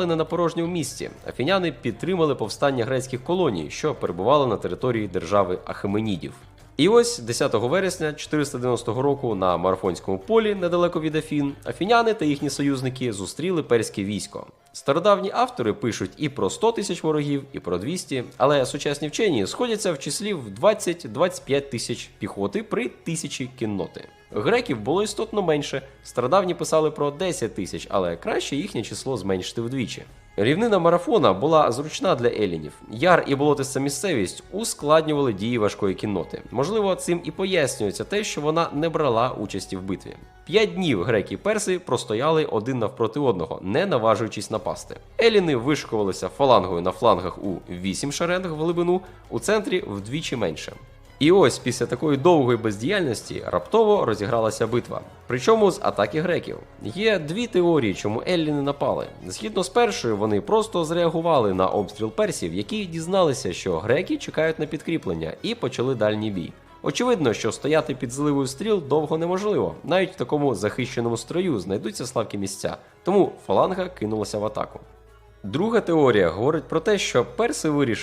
напали не на порожньому місці. Афіняни підтримали повстання грецьких колоній, що перебували на території держави Ахеменідів. І ось 10 вересня 490 року на марафонському полі, недалеко від Афін, афіняни та їхні союзники зустріли перське військо. Стародавні автори пишуть і про 100 тисяч ворогів, і про 200, але сучасні вчені сходяться в числі в 20-25 тисяч піхоти при тисячі кінноти. Греків було істотно менше. Стародавні писали про 10 тисяч, але краще їхнє число зменшити вдвічі. Рівнина марафона була зручна для елінів. Яр і болотиста місцевість ускладнювали дії важкої кінноти. Можливо, цим і пояснюється те, що вона не брала участі в битві. П'ять днів греки і перси простояли один навпроти одного, не наважуючись напасти. Еліни вишикувалися фалангою на флангах у 8 шеренг в глибину, у центрі вдвічі менше. І ось після такої довгої бездіяльності раптово розігралася битва. Причому з атаки греків. Є дві теорії, чому Елліни напали. Згідно з першою, вони просто зреагували на обстріл персів, які дізналися, що греки чекають на підкріплення, і почали дальній бій. Очевидно, що стояти під зливою стріл довго неможливо. Навіть в такому захищеному строю знайдуться слабкі місця, тому фаланга кинулася в атаку. Друга теорія говорить про те, що перси вирішили.